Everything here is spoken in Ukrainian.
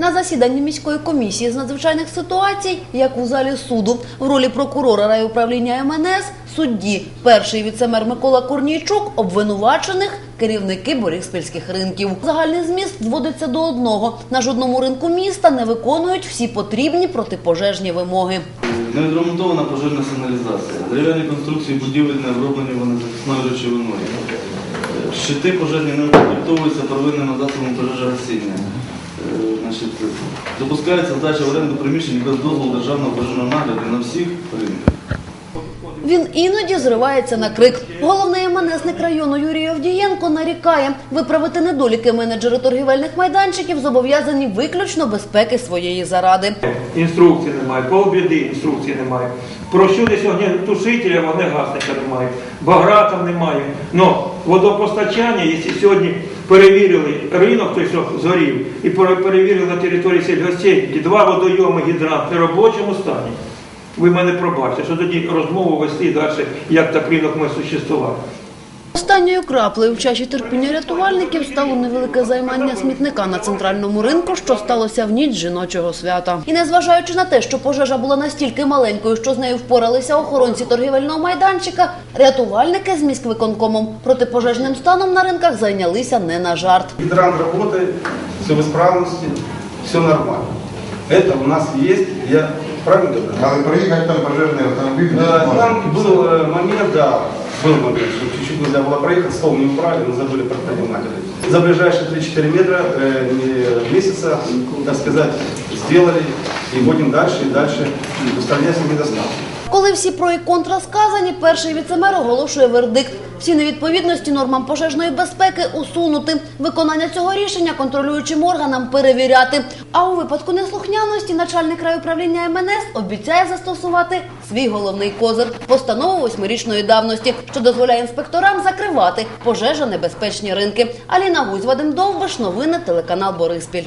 На засіданні міської комісії з надзвичайних ситуацій, як у залі суду, в ролі прокурора райуправління МНС, судді, перший віцемер Микола Корнійчук, обвинувачених керівники борігспільських ринків. Загальний зміст зводиться до одного: на жодному ринку міста не виконують всі потрібні протипожежні вимоги. Не відремонтована пожежна сигналізація. Дерев'яні конструкції будівель не оброблені вогнезахисною речовиною. Щити пожежні не укомплектовуються первинними засобами пожежогасіння. Значить, допускається здача в оренду приміщень без дозволу державного пожежного нагляду на всіх ринках. Він іноді зривається на крик. Головний МНСник району Юрій Овдієнко нарікає, виправити недоліки менеджери торгівельних майданчиків зобов'язані виключно безпеки своєї заради. Інструкції немає, по обіди інструкції немає. Про що десь вогнетушителя, вогнегасника немає, багра там немає. Но водопостачання, якщо сьогодні перевірили ринок, той, що згорів, і перевірили на території сільгостейки, два водойоми гідрант в робочому стані. Ви мене пробачте, що тоді розмову вести далі, як так ринок ми существувати. Останньою краплею в чаші терпіння рятувальників стало невелике займання смітника на центральному ринку, що сталося в ніч жіночого свята. І незважаючи на те, що пожежа була настільки маленькою, що з нею впоралися охоронці торгівельного майданчика, рятувальники з міськвиконкомом протипожежним станом на ринках зайнялися не на жарт. Гидрант работает, все в исправности, все нормально. Это у нас есть, я правильно говорю? Надо проехать там пожежный автомобиль. Э, Там был э, момент, да, Был момент, что чуть-чуть нельзя было проехать, стол не убрали, но забыли предприниматели. За ближайшие 3-4 метра э, месяца, так сказать, сделали и будем дальше и дальше устранять недостатки. Коли всі про і контра сказані, перший віцемер оголошує вердикт. Всі невідповідності нормам пожежної безпеки усунути. Виконання цього рішення контролюючим органам перевіряти. А у випадку неслухняності начальник райуправління МНС обіцяє застосувати свій головний козир постанову восьмирічної давності, що дозволяє інспекторам закривати пожежонебезпечні ринки. Аліна Гузь, Вадим Довбиш, новини телеканал Бориспіль.